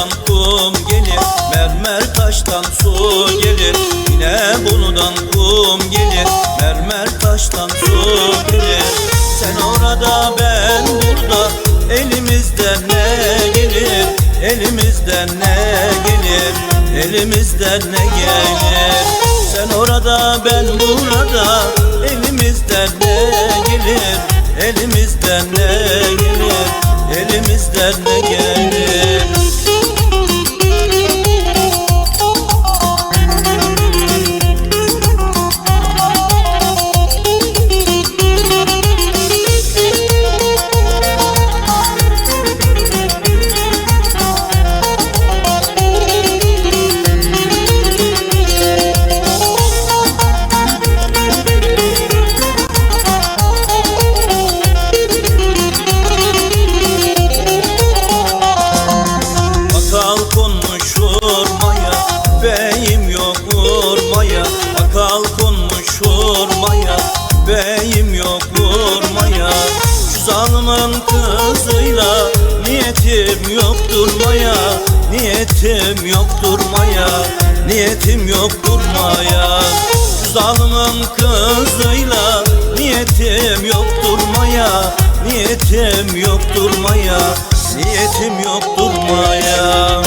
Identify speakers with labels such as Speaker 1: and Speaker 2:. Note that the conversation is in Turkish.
Speaker 1: Kayadan kum gelir mermer taştan su gelir. Yine bunudan kum gelir mermer taştan su gelir. Sen orada ben burada elimizden ne gelir? Elimizden ne gelir? Elimizden ne gelir? Sen orada ben burada Elimizden ne gelir? Elimizden ne gelir? Elimizden ne gelir? Akal konmuş vurmaya Beyim yok vurmaya Akal konmuş vurmaya Beyim yok vurmaya Şu zalimin kızıyla Niyetim yok durmaya Niyetim yok durmaya Niyetim yok durmaya. Şu zalimin kızıyla Niyetim yok durmaya Niyetim yok durmaya Niyetim yok durmaya